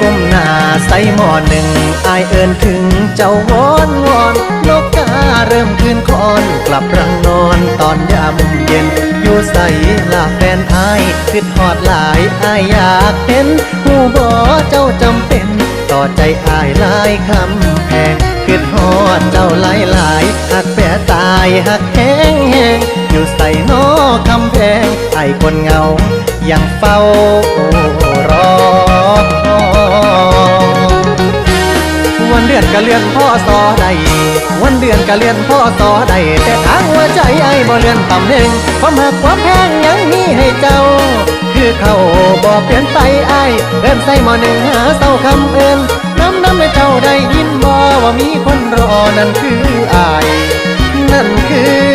ก้มหน้าใส่หมอหนึ่งอายเอินถึงเจ้าวอนวอนนกกาเริ่มคืนคอนกลับรังนอนตอนยามเย็น อยู่ใส่ลาแฟนอายคิดหอดหลายอายอยากเห็นหูบอเจ้าจำเป็น ต่อใจอายลายคำแพงคิดหอดเจ้าหลายหลายหักแปะตายหักแห้งแห้งอยู่ใส่นอคำแพงไอายคนเงายังเฝ้า ก็เลื่อนพ่อสอใดวันเดือนก็เลื่อนพ่อสอใดแต่ทางหัวใจไอ้บ่เลื่อนต่ำหนึ่งความหักความแพงยังมีให้เจ้า คือเขาบ่เปลี่ยนไปไอ้เริ่มใส่หมอหนึ่งหาเศร้าคำเอินน้ำน้ำให้เจ้าได้ยินบ่ว่ามีคนรอนั่นคือไอ้นั่นคือ